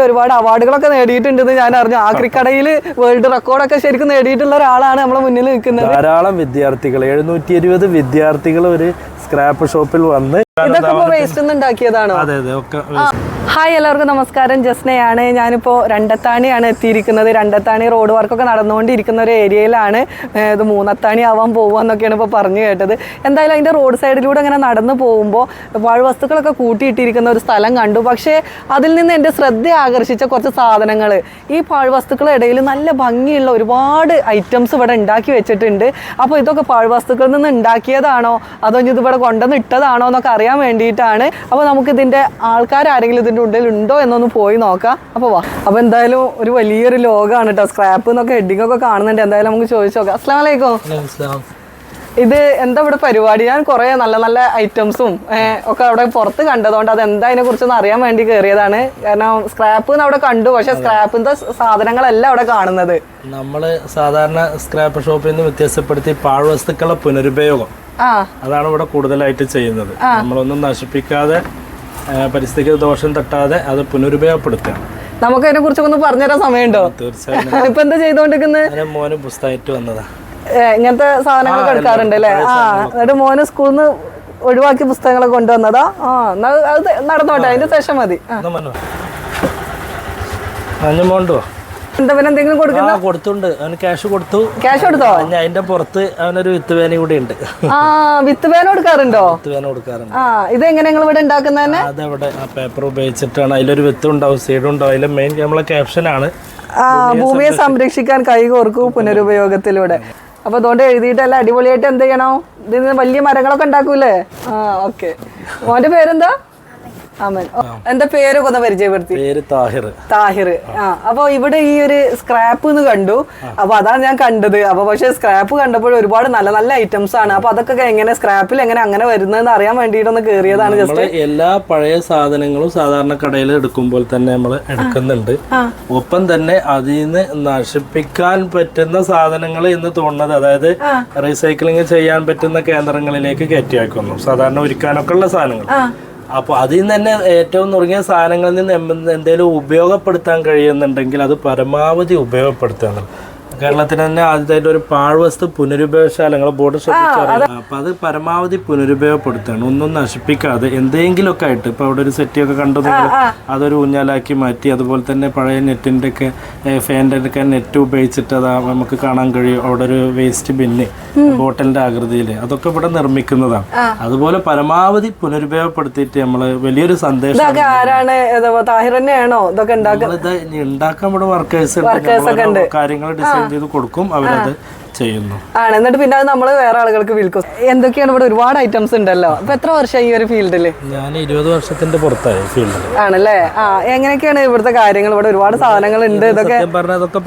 ഒരുപാട് അവാർഡുകളൊക്കെ നേടിയിട്ടുണ്ടെന്ന് ഞാൻ അറിഞ്ഞു. ആക്രിക്കടയിൽ വേൾഡ് റെക്കോർഡൊക്കെ ശരിക്കും നേടിയിട്ടുള്ള ഒരാളാണ് നമ്മളെ മുന്നിൽ നിൽക്കുന്നത്. ധാരാളം വിദ്യാർത്ഥികൾ എഴുന്നൂറ്റി ഇരുപത് വിദ്യാർത്ഥികൾ ഒരു സ്ക്രാപ്പ് ഷോപ്പിൽ വന്ന് ഇതൊക്കെ വേസ്റ്റ് ഉണ്ടാക്കിയതാണോ? അതെ അതെ ഒക്കെ ഹായ് എല്ലാവർക്കും നമസ്കാരം. ജസ്നയാണ്. ഞാനിപ്പോൾ രണ്ടത്താണിയാണ് എത്തിയിരിക്കുന്നത്. രണ്ടത്താണി റോഡ് വർക്കൊക്കെ നടന്നുകൊണ്ടിരിക്കുന്ന ഒരു ഏരിയയിലാണ് ഇത് മൂന്നത്താണി ആവാൻ പോകുമെന്നൊക്കെയാണ് ഇപ്പോൾ പറഞ്ഞു കേട്ടത്. എന്തായാലും അതിന്റെ റോഡ് സൈഡിലൂടെ അങ്ങനെ നടന്നു പോകുമ്പോൾ പാഴ്വസ്തുക്കളൊക്കെ കൂട്ടിയിട്ടിരിക്കുന്ന ഒരു സ്ഥലം കണ്ടു. പക്ഷേ അതിൽ നിന്ന് എന്റെ ശ്രദ്ധ ആകർഷിച്ച കുറച്ച് സാധനങ്ങൾ ഈ ഇടയിൽ നല്ല ഭംഗിയുള്ള ഒരുപാട് ഐറ്റംസ് ഇവിടെ ഉണ്ടാക്കി വെച്ചിട്ടുണ്ട്. അപ്പോൾ ഇതൊക്കെ പാഴ്വസ്തുക്കളിൽ നിന്ന് ഉണ്ടാക്കിയതാണോ? അതോ ഇനി ഇത് ഇവിടെ എന്നൊക്കെ അറിയാൻ വേണ്ടിയിട്ടാണ്. അപ്പോൾ നമുക്കിതിന്റെ ആൾക്കാരാരെങ്കിലും ഇതിന്റെ ഉള്ളിൽ ഉണ്ടോ എന്നൊന്ന് പോയി നോക്കാം. അപ്പോൾ വാ. അപ്പോൾ എന്തായാലും ഒരു വലിയൊരു ലോകമാണ് കേട്ടോ സ്ക്രാപ്പ് എന്നൊക്കെ ഹെഡിങ് ഒക്കെ കാണുന്നുണ്ട്. എന്തായാലും നമുക്ക് ചോദിച്ചു നോക്കാം. വലൈക്കും ഇത് എന്താ ഇവിടെ പരിപാടി? ഞാൻ കുറേ നല്ല നല്ല ഐറ്റംസും ഒക്കെ അവിടെ പുറത്ത് കണ്ടതുകൊണ്ട് അത് എന്താ അതിനെ കുറിച്ചൊന്ന് അറിയാൻ വേണ്ടി കയറിയതാണ് കാരണം സ്ക്രാപ്പ് അവിടെ കണ്ടു. പക്ഷെ സ്ക്രാപ്പിന്റെ സാധനങ്ങളല്ല അവിടെ കാണുന്നത്. നമ്മൾ സാധാരണ സ്ക്രാപ്പ് ഷോപ്പിൽ നിന്ന് വ്യത്യാസപ്പെടുത്തി പാഴ്വസ്തുക്കളെ പുനരുപയോഗം. അതാണ് ഇവിടെ കൂടുതലായിട്ട് ചെയ്യുന്നത്. നമ്മളൊന്നും നശിപ്പിക്കാതെ പരിസ്ഥിതിക്ക് ദോഷം തട്ടാതെ അത് പുനരുപയോഗപ്പെടുത്തുക. നമുക്ക് അതിനെ കുറിച്ച് ഒന്ന് പറഞ്ഞുതരാൻ സമയമുണ്ടോ? തീർച്ചയായിട്ടും. ഇപ്പൊ എന്താ ചെയ്തോണ്ടിരിക്കുന്നത് അതിന് മോന് പുസ്തകമായിട്ട് വന്നതാ. ഇങ്ങനത്തെ സാധനങ്ങളൊക്കെ എടുക്കാറുണ്ട് അല്ലേ? ആ എന്നിട്ട് മോന് സ്കൂളിൽ നിന്ന് ഒഴിവാക്കി പുസ്തകങ്ങളെ കൊണ്ടുവന്നതാ. ആ എന്നാ അത് നടന്നോട്ടെ അതിന്റെ ശേഷം മതി. ആ. മോണ്ടോ പിന്നെ എന്തെങ്കിലും കൊടുക്കും ആ കൊടുത്തുണ്ട്. അവന് ക്യാഷ് കൊടുത്തു. ക്യാഷ് കൊടുത്തോ? അതിന്റെ പുറത്ത് അവനൊരു വിത്ത് വേന കൂടി ഉണ്ട്. ആ വിത്ത് വേന കൊടുക്കാറുണ്ടോ? വിത്ത് വേന കൊടുക്കാറുണ്ട്. ആ ഇത് എങ്ങനെ നിങ്ങൾ ഇവിടെ ഉണ്ടാക്കുന്ന തന്നെ അതവിടെ ആ പേപ്പർ ഉപയോഗിച്ചിട്ടാണ്. അതിലൊരു വിത്ത് ഉണ്ടാവും സീഡ് ഉണ്ടാവും. അതിലെ മെയിൻ നമ്മളെ ക്യാപ്ഷനാണ് ആ ഭൂമിയെ സംരക്ഷിക്കാൻ കൈകോർക്കും പുനരുപയോഗത്തിലൂടെ. അപ്പൊ അതുകൊണ്ട് എഴുതിയിട്ടല്ല അടിപൊളിയായിട്ട് എന്ത് ചെയ്യണോ? ഇതിന് വലിയ മരങ്ങളൊക്കെ ഉണ്ടാക്കൂലേ ആ ഓക്കെ മോന്റെ പേരെന്താ? എന്താ പേരൊക്കെ ഒന്ന് പരിചയപ്പെടുത്തി? പേര് താഹിർ. താഹിർ. ആ അപ്പൊ ഇവിടെ ഈ ഒരു സ്ക്രാപ്പ് എന്ന് കണ്ടു. അപ്പൊ അതാണ് ഞാൻ കണ്ടത്. അപ്പൊ പക്ഷെ സ്ക്രാപ്പ് കണ്ടപ്പോൾ ഒരുപാട് നല്ല നല്ല ഐറ്റംസ് ആണ്. അപ്പൊ അതൊക്കെ എങ്ങനെ സ്ക്രാപ്പിൽ എങ്ങനെ അങ്ങനെ വരുന്നതെന്ന് അറിയാൻ വേണ്ടിയിട്ടൊന്ന് കേറിയതാണ് ജസ്റ്റ് എല്ലാ പഴയ സാധനങ്ങളും സാധാരണ കടയിൽ എടുക്കുമ്പോൾ തന്നെ നമ്മൾ എടുക്കുന്നുണ്ട്. ഒപ്പം തന്നെ അതിൽ നിന്ന് നശിപ്പിക്കാൻ പറ്റുന്ന സാധനങ്ങൾ എന്ന് തോന്നുന്നത് അതായത് റീസൈക്ലിംഗ് ചെയ്യാൻ പറ്റുന്ന കേന്ദ്രങ്ങളിലേക്ക് കയറ്റി അയക്കുന്നു സാധാരണ ഒരുക്കാനൊക്കെ ഉള്ള സാധനങ്ങൾ. അപ്പോൾ അതിൽ നിന്ന് തന്നെ ഏറ്റവും നുറുങ്ങിയ സാധനങ്ങളിൽ നിന്ന് എന്തെങ്കിലും ഉപയോഗപ്പെടുത്താൻ കഴിയുന്നുണ്ടെങ്കിൽ അത് പരമാവധി ഉപയോഗപ്പെടുത്തുക എന്നുള്ളത്. കേരളത്തിൽ തന്നെ ആദ്യമായിട്ട് ഒരു പാഴ്വസ്തു പുനരുപയോഗശാലങ്ങൾ ബോർഡ് ശ്രദ്ധിച്ചറിയാം അപ്പൊ അത് പരമാവധി പുനരുപയോഗപ്പെടുത്തണം. ഒന്നും നശിപ്പിക്കാതെ എന്തെങ്കിലുമൊക്കെ ആയിട്ട്. ഇപ്പൊ അവിടെ ഒരു സെറ്റിയൊക്കെ കണ്ടു അതൊരു ഊഞ്ഞാലാക്കി മാറ്റി. അതുപോലെ തന്നെ പഴയ നെറ്റിന്റെ ഒക്കെ ഫാന്റെ ഒക്കെ നെറ്റ് ഉപയോഗിച്ചിട്ട് അത് നമുക്ക് കാണാൻ കഴിയും. അവിടെ ഒരു വേസ്റ്റ് ബിന്ന് ബോട്ടലിന്റെ ആകൃതിയിൽ അതൊക്കെ ഇവിടെ നിർമ്മിക്കുന്നതാണ്. അതുപോലെ പരമാവധി പുനരുപയോഗപ്പെടുത്തിയിട്ട് നമ്മൾ വലിയൊരു സന്ദേശം ആരാണ്? ഇതൊക്കെ ഉണ്ടാക്കാൻ ഇവിടെ വർക്കേഴ്സ് കാര്യങ്ങൾ ഡിസൈൻ ചെയ്ത് കൊടുക്കും അവരത് ചെയ്യുന്നു. ആണ്. എന്നിട്ട് പിന്നെ അത് നമ്മൾ വേറെ ആളുകൾക്ക് വിൽക്കും. എന്തൊക്കെയാണ് ഇവിടെ ഒരുപാട് ഐറ്റംസ് ഉണ്ടല്ലോ. അപ്പൊ എത്ര വർഷമായി ഈ ഒരു ഫീൽഡിൽ ഞാൻ ഇരുപത് വർഷത്തിന്റെ പുറത്തായി ഫീൽഡിൽ ആണല്ലേ? ആ എങ്ങനെയൊക്കെയാണ് ഇവിടുത്തെ കാര്യങ്ങൾ? ഇവിടെ ഒരുപാട് സാധനങ്ങൾ ഉണ്ട്. ഇതൊക്കെ പറഞ്ഞ ഇതൊക്കെ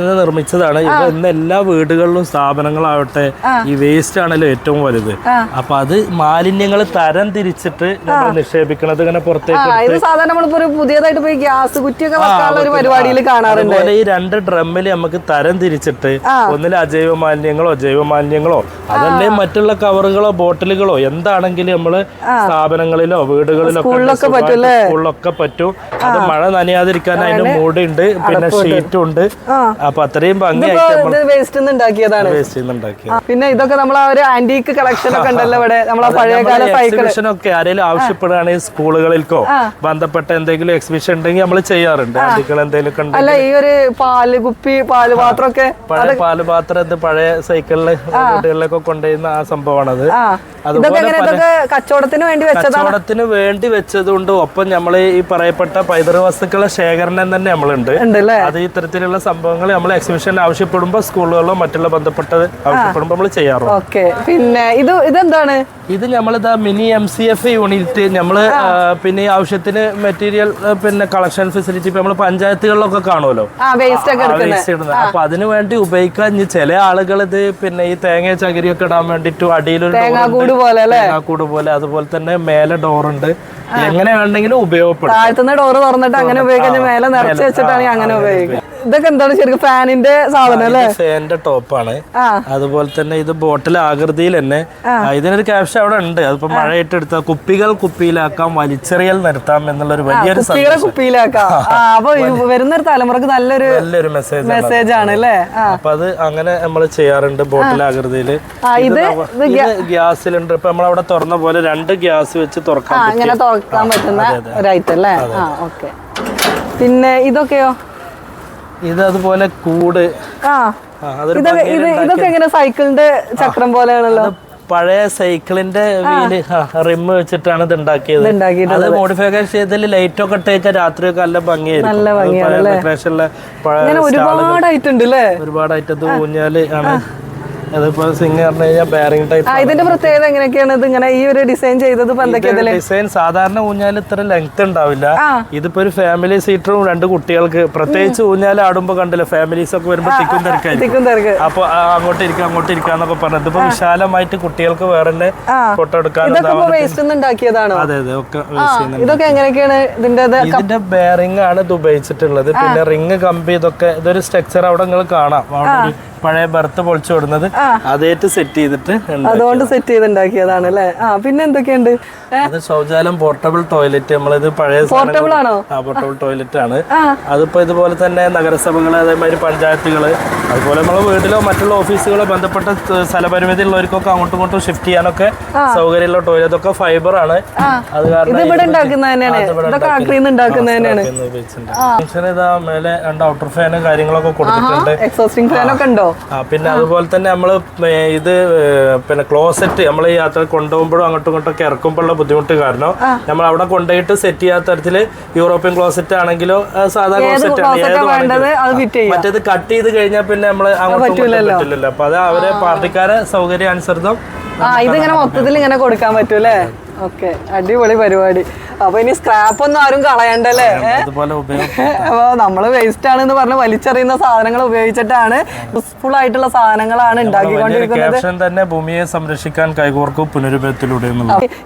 നിന്ന് നിർമ്മിച്ചതാണ്. ഇപ്പൊ ഇന്ന് എല്ലാ വീടുകളിലും സ്ഥാപനങ്ങളാവട്ടെ ഈ വേസ്റ്റ് ആണല്ലോ ഏറ്റവും വലുത്. അപ്പൊ അത് മാലിന്യങ്ങൾ തരം തിരിച്ചിട്ട് നമ്മൾ നിക്ഷേപിക്കണത് ഇങ്ങനെ പുറത്തേക്ക് ഇത് സാധാരണ നമ്മളിപ്പോ ഒരു പുതിയതായിട്ട് പോയി ഗ്യാസ് കുറ്റിയൊക്കെ വെക്കാനുള്ള ഒരു പരിപാടിയിൽ കാണാറുണ്ട്. അതുപോലെ ഈ രണ്ട് ഡ്രമ്മിൽ നമുക്ക് തരം തിരിച്ചിട്ട് ഒന്നിൽ അജൈവ മാലിന്യങ്ങളോ ജൈവ മാലിന്യങ്ങളോ അതല്ലേ മറ്റുള്ള കവറുകളോ ബോട്ടിലുകളോ? എന്താണെങ്കിലും നമ്മൾ സ്ഥാപനങ്ങളിലോ വീടുകളിലോ സ്കൂളിലൊക്കെ പറ്റും. അത് മഴ നനയാതിരിക്കാൻ അതിന്റെ മൂടുണ്ട് പിന്നെ ഷീറ്റും ഉണ്ട് അപ്പൊ അത്രയും ഭംഗിയായിട്ട് വേസ്റ്റ് പിന്നെ ഇതൊക്കെ നമ്മൾ ആ ഒരു ആന്റീക്ക് കളക്ഷൻ ഒക്കെ ഉണ്ടല്ലോ ഇവിടെ. നമ്മളെ പഴയകാല സൈക്കിൾ ഒക്കെ ആരെങ്കിലും ആവശ്യപ്പെടുകയാണെങ്കിൽ സ്കൂളുകളിൽക്കോ ബന്ധപ്പെട്ട എന്തെങ്കിലും എക്സിബിഷൻ ഉണ്ടെങ്കിൽ നമ്മൾ ചെയ്യാറുണ്ട്. ആന്റികൾ എന്തെങ്കിലും അല്ല ഈ ഒരു പാൽ കുപ്പി പാൽ പാത്രമൊക്കെ ഒക്കെ പാൽ പാത്രം പഴയ സൈക്കിളിൽ വീടുകളിലൊക്കെ കൊണ്ടുവരുന്ന ആ സംഭവമാണത്. കച്ചവടത്തിന് വേണ്ടി വെച്ചതാ കച്ചവടത്തിന് വേണ്ടി വെച്ചതുകൊണ്ട് ഒപ്പം നമ്മൾ ഈ പറയപ്പെട്ട പൈതൃക വസ്തുക്കളെ ശേഖരണം തന്നെ നമ്മളുണ്ട്. അത് ഇത്തരത്തിലുള്ള സംഭവങ്ങൾ നമ്മൾ എക്സിബിഷൻ ആവശ്യപ്പെടുമ്പോൾ സ്കൂളുകളിലോ മറ്റുള്ള ബന്ധപ്പെട്ടത് ആവശ്യപ്പെടുമ്പോൾ നമ്മൾ ചെയ്യാറുണ്ട്. ഓക്കെ. പിന്നെ ഇത് ഇതെന്താണ്? ഇത് നമ്മളിതാ mini M C F unit നമ്മൾ പിന്നെ ആവശ്യത്തിന് മെറ്റീരിയൽ പിന്നെ കളക്ഷൻ ഫെസിലിറ്റി നമ്മൾ പഞ്ചായത്തുകളിലൊക്കെ കാണുമല്ലോ. വേസ്റ്റ് ഇടുന്നത്. അപ്പൊ അതിനു വേണ്ടി ഉപയോഗിക്കാൻ ചില ആളുകൾ ഇത് പിന്നെ ഈ തേങ്ങ ചകിരിയൊക്കെ ഇടാൻ വേണ്ടിട്ട് അടിയിലൊരു തേങ്ങാക്കൂട് പോലെ തേങ്ങാക്കൂട് പോലെ. അതുപോലെ തന്നെ മേലെ ഡോറുണ്ട് എങ്ങനെ വേണമെങ്കിലും ഉപയോഗപ്പെടും ഡോർ ഡോറ് തുറന്നിട്ട് അങ്ങനെ ഉപയോഗിക്കാൻ മേലെ നിറച്ച് വെച്ചിട്ടാണ് അങ്ങനെ ഉപയോഗിക്കുക ഇതൊക്കെ എന്താണ് ശരിക്കും ഫാനിന്റെ സാധനം അല്ലേ? ഫാനിന്റെ ടോപ്പാണ് അതുപോലെ തന്നെ ഇത് ബോട്ടിൽ ആകൃതിയിൽ തന്നെ. ഇതിനൊരു ക്യാപ്ഷൻ അവിടെ ഉണ്ട്. അതിപ്പോ മഴയിട്ട് എടുത്ത കുപ്പികൾ കുപ്പിയിലാക്കാം വലിച്ചെറിയൽ നിർത്താം എന്നുള്ള ഒരു വലിയൊരു കുപ്പികളെ കുപ്പിയിലാക്കാം. അപ്പൊ വരുന്നൊരു തലമുറയ്ക്ക് നല്ലൊരു നല്ലൊരു മെസ്സേജ് മെസ്സേജ് ആണ് അല്ലേ? അപ്പൊ അത് അങ്ങനെ നമ്മൾ ചെയ്യാറുണ്ട് ബോട്ടിൽ ആകൃതിയിൽ ഇത് ഗ്യാസ് സിലിണ്ടർ. ഇപ്പൊ നമ്മളവിടെ തുറന്ന പോലെ രണ്ട് ഗ്യാസ് വെച്ച് തുറക്കാൻ പറ്റും. തുറക്കാൻ പറ്റുന്ന അല്ലേ? ഓക്കെ. പിന്നെ ഇതൊക്കെയോ? ഇത് അതുപോലെ കൂട്. ഇതൊക്കെ എങ്ങനെ? സൈക്കിളിന്റെ ചക്രം പോലെയാണല്ലോ. പഴയ സൈക്കിളിന്റെ വീൽ റിമ്മ് വെച്ചിട്ടാണ് ഇത് ഉണ്ടാക്കിയത് അത് മോഡിഫിക്കേഷൻ ചെയ്തതിൽ ലൈറ്റ് ഒക്കെ രാത്രിയൊക്കെ നല്ല ഭംഗിയായിരിക്കും. നല്ല ഭംഗിയായിരുന്നു ഒരുപാട് ഐറ്റം ഉണ്ട് ഒരുപാടായിട്ട് ഇത് ഊഞ്ഞാൽ ആണ്. അതിപ്പോ സിംഗ് പറഞ്ഞു കഴിഞ്ഞാൽ ബാരിങ് ടൈപ്പ് ഇതിന്റെ പ്രത്യേകത എങ്ങനെയൊക്കെയാണ്? ഇത് ഇങ്ങനെ ഈ ഒരു ഡിസൈൻ ചെയ്തത് ഡിസൈൻ സാധാരണ ഊഞ്ഞാൽ ഇത്ര ലെങ്ത് ഉണ്ടാവില്ല. ഇതിപ്പോ ഒരു ഫാമിലി സീറ്ററും രണ്ട് കുട്ടികൾക്ക്. പ്രത്യേകിച്ച് ഊഞ്ഞാൽ ആടുമ്പോ കണ്ടല്ലോ ഫാമിലീസ് ഒക്കെ വരുമ്പോ തിക്കും തിരക്കായിരിക്കും. അപ്പൊ അങ്ങോട്ട് ഇരിക്കാം അങ്ങോട്ട് ഇരിക്കാന്നൊക്കെ പറഞ്ഞത് ഇപ്പൊ വിശാലമായിട്ട് കുട്ടികൾക്ക് വേറെ തന്നെ. ഫോട്ടോ എടുക്കാനും അതെ അതെ ഒക്കെ ഇതൊക്കെ എങ്ങനെയൊക്കെയാണ് ഇതിന്റെ ഇതിന്റെ ബെയറിംഗ് ആണ് ഇത് ഉപയോഗിച്ചിട്ടുള്ളത്. പിന്നെ റിങ് കമ്പി ഇതൊക്കെ ഇതൊരു സ്ട്രക്ചർ അവിടെ നിങ്ങൾ കാണാം. അവിടെ പഴയ ബർത്ത് പൊളിച്ചു വിടുന്നത്. അതേറ്റ് സെറ്റ് ചെയ്തിട്ട്. അതുകൊണ്ട് സെറ്റ് ചെയ്ത് ഉണ്ടാക്കിയതാണ് അല്ലേ ആ പിന്നെ എന്തൊക്കെയുണ്ട്? അത് ശൗചാലയം പോർട്ടബിൾ ടോയ്ലറ്റ് നമ്മളിത് പഴയ പോർട്ടബിൾ ആണോ? ആ പോർട്ടബിൾ ടോയ്ലറ്റ് ആണ്. അതിപ്പോ ഇതുപോലെ തന്നെ നഗരസഭകൾ അതേമാതിരി പഞ്ചായത്തുകൾ അതുപോലെ നമ്മളെ വീട്ടിലോ മറ്റുള്ള ഓഫീസുകളോ ബന്ധപ്പെട്ട സ്ഥലപരിമിതി ഉള്ളവർക്കൊക്കെ അങ്ങോട്ടും ഇങ്ങോട്ടും ഷിഫ്റ്റ് ചെയ്യാനൊക്കെ സൗകര്യമുള്ള ടോയ്ലറ്റ് ഒക്കെ ഫൈബർ ആണ്. അത് കാരണം മേലെ രണ്ട് ഔട്ടർ ഫാനും കാര്യങ്ങളൊക്കെ കൊടുത്തിട്ടുണ്ട്. എക്സോസ്റ്റിംഗ് ഉണ്ടോ? പിന്നെ അതുപോലെ തന്നെ നമ്മൾ ഇത് പിന്നെ ക്ലോസറ്റ് നമ്മൾ ഈ യാത്ര കൊണ്ടുപോകുമ്പോഴും അങ്ങോട്ടും ഇങ്ങോട്ടും ഒക്കെ ഇറക്കുമ്പോഴുള്ള ബുദ്ധിമുട്ട് കാരണം നമ്മൾ അവിടെ കൊണ്ടുപോയിട്ട് സെറ്റ് ചെയ്യാത്ത തരത്തിൽ യൂറോപ്യൻ ക്ലോസറ്റ് ആണെങ്കിലോ സാധാരണ സാധാ ക്ലോസറ്റ് ആണ്. മറ്റേത് കട്ട് ചെയ്ത് കഴിഞ്ഞാൽ പിന്നെ നമ്മൾ അങ്ങോട്ടും പറ്റില്ലല്ലോ അപ്പൊ അത് അവരെ പാർട്ടിക്കാരെ സൗകര്യാനുസൃതം ഇതിങ്ങനെ മൊത്തത്തിൽ ഇങ്ങനെ കൊടുക്കാൻ പറ്റൂലേ ഓക്കെ. അടിപൊളി പരിപാടി. അപ്പൊ ഇനി സ്ക്രാപ്പ് ഒന്നും ആരും കളയണ്ടല്ലേ? അപ്പൊ നമ്മൾ വേസ്റ്റ് ആണെന്ന് പറഞ്ഞ് വലിച്ചെറിയുന്ന സാധനങ്ങൾ ഉപയോഗിച്ചിട്ടാണ് യൂസ്ഫുൾ ആയിട്ടുള്ള സാധനങ്ങളാണ് ഉണ്ടാക്കിക്കൊണ്ടിരിക്കുന്നത്. തന്നെ ഭൂമിയെ സംരക്ഷിക്കാൻ കൈകോർക്കും പുനരുപയോഗത്തിലൂടെ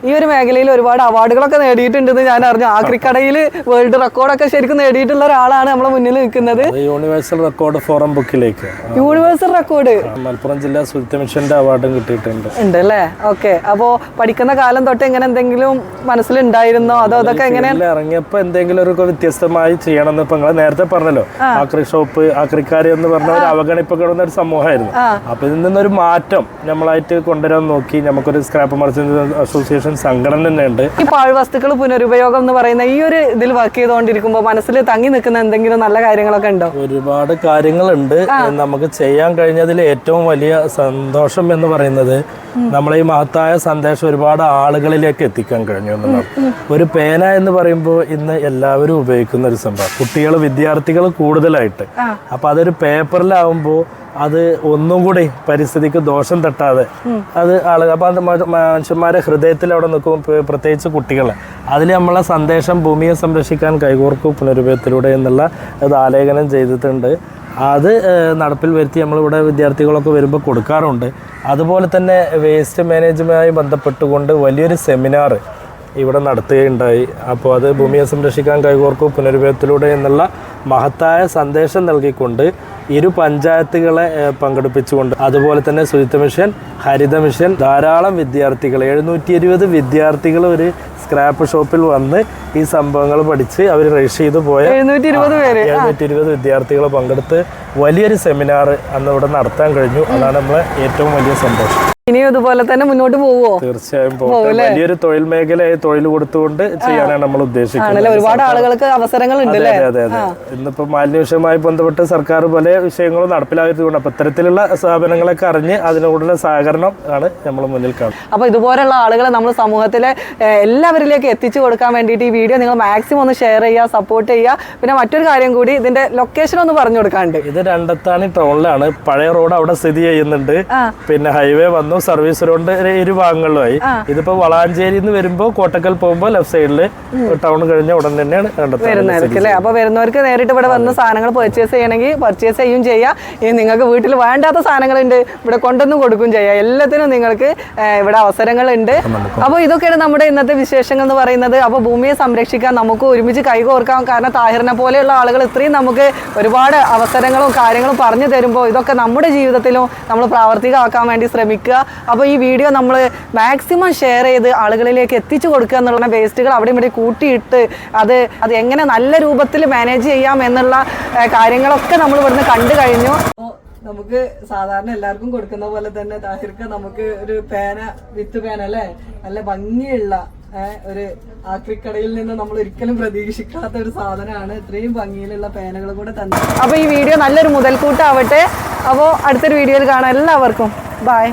ഈ ഒരു മേഖലയിൽ ഒരുപാട് അവാർഡുകളൊക്കെ നേടിയിട്ടുണ്ടെന്ന് ഞാൻ അറിഞ്ഞു. ആക്രിക്കടയിൽ വേൾഡ് റെക്കോർഡൊക്കെ ശരിക്കും നേടിയിട്ടുള്ള ഒരാളാണ് നമ്മളെ മുന്നിൽ നിൽക്കുന്നത്. യൂണിവേഴ്സൽ റെക്കോർഡ് ഫോറം ബുക്കിലേക്ക് യൂണിവേഴ്സൽ റെക്കോർഡ് മലപ്പുറം ജില്ലാ ശുചിത്വ മിഷന്റെ അവാർഡും കിട്ടിയിട്ടുണ്ട്. ഉണ്ട് അല്ലേ ഓക്കെ അപ്പോ പഠിക്കുന്ന കാലം തൊട്ട് എങ്ങനെ എന്തെങ്കിലും മനസ്സിലുണ്ടായിരുന്നോ? അതോ അതൊക്കെ എങ്ങനെ ഫീൽഡിൽ ഇറങ്ങിയപ്പോ എന്തെങ്കിലും ഒരു വ്യത്യസ്തമായി ചെയ്യണം എന്ന് ഇപ്പൊ നേരത്തെ പറഞ്ഞല്ലോ. ആക്രി ഷോപ്പ് ആക്രിക്കാരി എന്ന് പറഞ്ഞ ഒരു അവഗണിക്കപ്പെടുന്ന ഒരു സമൂഹമായിരുന്നു. അപ്പൊ ഇതിൽ നിന്നൊരു മാറ്റം നമ്മളായിട്ട് കൊണ്ടുവരാൻ നോക്കി നമുക്കൊരു സ്ക്രാപ്പ് മർച്ചന്റ് അസോസിയേഷൻ സംഘടന തന്നെ ഉണ്ട് ഈ പാഴ്വസ്തുക്കൾ പുനരുപയോഗം എന്ന് പറയുന്ന ഈ ഒരു ഇതിൽ വർക്ക് ചെയ്തുകൊണ്ടിരിക്കുമ്പോൾ മനസ്സിൽ തങ്ങി നിൽക്കുന്ന എന്തെങ്കിലും നല്ല കാര്യങ്ങളൊക്കെ ഉണ്ടോ? ഒരുപാട് കാര്യങ്ങളുണ്ട്. നമുക്ക് ചെയ്യാൻ കഴിഞ്ഞതിൽ ഏറ്റവും വലിയ സന്തോഷം എന്ന് പറയുന്നത് നമ്മൾ ഈ മഹത്തായ സന്ദേശം ഒരുപാട് ആളുകളിലേക്ക് എത്തിക്കാൻ കഴിഞ്ഞു എന്നുള്ളത് ഒരു പേന എന്ന് പറയുമ്പോൾ ഇന്ന് എല്ലാവരും ഉപയോഗിക്കുന്ന ഒരു സംഭവം. കുട്ടികൾ വിദ്യാർത്ഥികൾ കൂടുതലായിട്ട്. അപ്പൊ അതൊരു പേപ്പറിലാവുമ്പോൾ അത് ഒന്നും കൂടി പരിസ്ഥിതിക്ക് ദോഷം തട്ടാതെ അത് ആളുകൾ അപ്പൊ അത് മനുഷ്യന്മാരെ ഹൃദയത്തിൽ അവിടെ നിൽക്കും പ്ര- പ്രത്യേകിച്ച് കുട്ടികളെ. അതിൽ നമ്മളെ സന്ദേശം ഭൂമിയെ സംരക്ഷിക്കാൻ കൈകോർക്കും പുനരുപയോഗത്തിലൂടെ എന്നുള്ള അത് ആലേഖനം ചെയ്തിട്ടുണ്ട്. അത് നടപ്പിൽ വരുത്തി നമ്മളിവിടെ വിദ്യാർത്ഥികളൊക്കെ വരുമ്പോൾ കൊടുക്കാറുണ്ട്. അതുപോലെ തന്നെ വേസ്റ്റ് മാനേജ്മെന്റുമായി ബന്ധപ്പെട്ടുകൊണ്ട് വലിയൊരു സെമിനാർ ഇവിടെ നടത്തുകയുണ്ടായി. അപ്പോൾ അത് ഭൂമിയെ സംരക്ഷിക്കാൻ കൈകോർക്കും പുനരുപയോഗത്തിലൂടെ എന്നുള്ള മഹത്തായ സന്ദേശം നൽകിക്കൊണ്ട് ഇരു പഞ്ചായത്തുകളെ പങ്കെടുപ്പിച്ചുകൊണ്ട് അതുപോലെ തന്നെ ശുചിത്വ മിഷൻ ഹരിത മിഷൻ ധാരാളം വിദ്യാർത്ഥികൾ എഴുന്നൂറ്റി ഇരുപത് വിദ്യാർത്ഥികൾ ഒരു സ്ക്രാപ്പ് ഷോപ്പിൽ വന്ന് ഈ സംഭവങ്ങൾ പഠിച്ച് അവർ രജിസ്റ്റർ ചെയ്തു പോയ എഴുന്നൂറ്റി ഇരുപത് പേര്. എഴുന്നൂറ്റി ഇരുപത് വിദ്യാർത്ഥികൾ പങ്കെടുത്ത് വലിയൊരു സെമിനാർ അന്ന് ഇവിടെ നടത്താൻ കഴിഞ്ഞു. അതാണ് നമ്മളെ ഏറ്റവും വലിയ സന്തോഷം. ഇനിയും ഇതുപോലെ തന്നെ മുന്നോട്ട് പോവോ തീർച്ചയായും പോകും വലിയൊരു തൊഴിൽ മേഖലയായി തൊഴിൽ കൊടുത്തുകൊണ്ട് ചെയ്യാനാണ് നമ്മൾ ഉദ്ദേശിക്കുന്നത്. ഒരുപാട് ആളുകൾക്ക് അവസരങ്ങൾ ഉണ്ട് അതെ അതെ അതെ. ഇന്നിപ്പോ മാലിന്യ വിഷയവുമായി ബന്ധപ്പെട്ട് സർക്കാർ പല വിഷയങ്ങളും നടപ്പിലാക്കിയതുകൊണ്ട് അപ്പൊ ഇത്തരത്തിലുള്ള സ്ഥാപനങ്ങളൊക്കെ അറിഞ്ഞ് അതിനോടുള്ള സഹകരണം ആണ് നമ്മൾ മുന്നിൽ കാണുന്നത്. അപ്പൊ ഇതുപോലുള്ള ആളുകളെ നമ്മൾ സമൂഹത്തിലെ എല്ലാവരിലേക്ക് എത്തിച്ചു കൊടുക്കാൻ വേണ്ടിയിട്ട് ഈ വീഡിയോ നിങ്ങൾ മാക്സിമം ഒന്ന് ഷെയർ ചെയ്യുക സപ്പോർട്ട് ചെയ്യുക. പിന്നെ മറ്റൊരു കാര്യം കൂടി ഇതിന്റെ ലൊക്കേഷൻ ഒന്ന് പറഞ്ഞു കൊടുക്കാണ്ട്. ഇത് രണ്ടത്താണി ടൗണിലാണ് പഴയ റോഡ് അവിടെ സ്ഥിതി ചെയ്യുന്നുണ്ട്. പിന്നെ ഹൈവേ വന്നു. ഭാഗത്തുനിന്നും സർവീസ് റോഡ് ഇരു ഭാഗങ്ങളിലുമായി ഇതിപ്പോ വളാഞ്ചേരി നിന്ന് വരുമ്പോ കോട്ടക്കൽ പോകുമ്പോ ലെഫ്റ്റ് സൈഡിൽ ടൗൺ കഴിഞ്ഞ ഉടൻ തന്നെയാണ് വരുന്നവർക്ക് അല്ലേ? അപ്പൊ വരുന്നവർക്ക് നേരിട്ട് ഇവിടെ വന്ന് സാധനങ്ങൾ പർച്ചേസ് ചെയ്യണമെങ്കിൽ പർച്ചേസ് ചെയ്യും ചെയ്യാം. ഇനി നിങ്ങൾക്ക് വീട്ടിൽ വേണ്ടാത്ത സാധനങ്ങളുണ്ട് ഇവിടെ കൊണ്ടൊന്നും കൊടുക്കും ചെയ്യാം. എല്ലാത്തിനും നിങ്ങൾക്ക് ഇവിടെ അവസരങ്ങളുണ്ട്. അപ്പോൾ ഇതൊക്കെയാണ് നമ്മുടെ ഇന്നത്തെ വിശേഷങ്ങൾ എന്ന് പറയുന്നത്. അപ്പോൾ ഭൂമിയെ സംരക്ഷിക്കാൻ നമുക്ക് ഒരുമിച്ച് കൈകോർക്കാം കാരണം താഹിറിനെ പോലെയുള്ള ആളുകൾ ഇത്രയും നമുക്ക് ഒരുപാട് അവസരങ്ങളും കാര്യങ്ങളും പറഞ്ഞു തരുമ്പോൾ ഇതൊക്കെ നമ്മുടെ ജീവിതത്തിലും നമ്മൾ പ്രാവർത്തികമാക്കാൻ വേണ്ടി ശ്രമിക്കുക. അപ്പോൾ ഈ വീഡിയോ നമ്മൾ മാക്സിമം ഷെയർ ചെയ്ത് ആളുകളിലേക്ക് എത്തിച്ചു കൊടുക്കുക എന്നുള്ള വേസ്റ്റുകൾ അവിടെ ഇവിടെ കൂട്ടിയിട്ട് അത് അത് എങ്ങനെ നല്ല രൂപത്തിൽ മാനേജ് ചെയ്യാം എന്നുള്ള കാര്യങ്ങളൊക്കെ നമ്മൾ ഇവിടുന്ന് കണ്ടു കഴിഞ്ഞു. നമുക്ക് സാധാരണ എല്ലാവർക്കും കൊടുക്കുന്ന പോലെ തന്നെ താഹിർക്ക് നമുക്ക് ഒരു പേന വിത്ത് പേന അല്ലേ? നല്ല ഭംഗിയുള്ള ഒരു ആക്രിക്കടയിൽ നിന്ന് നമ്മൾ ഒരിക്കലും പ്രതീക്ഷിക്കാത്ത ഒരു സാധനമാണ്. ഇത്രയും ഭംഗിയിലുള്ള പേനകൾ കൂടെ തന്നെ. അപ്പൊ ഈ വീഡിയോ നല്ലൊരു മുതൽക്കൂട്ടാവട്ടെ. അപ്പോൾ അടുത്തൊരു വീഡിയോയിൽ കാണാം. എല്ലാവർക്കും. ബൈ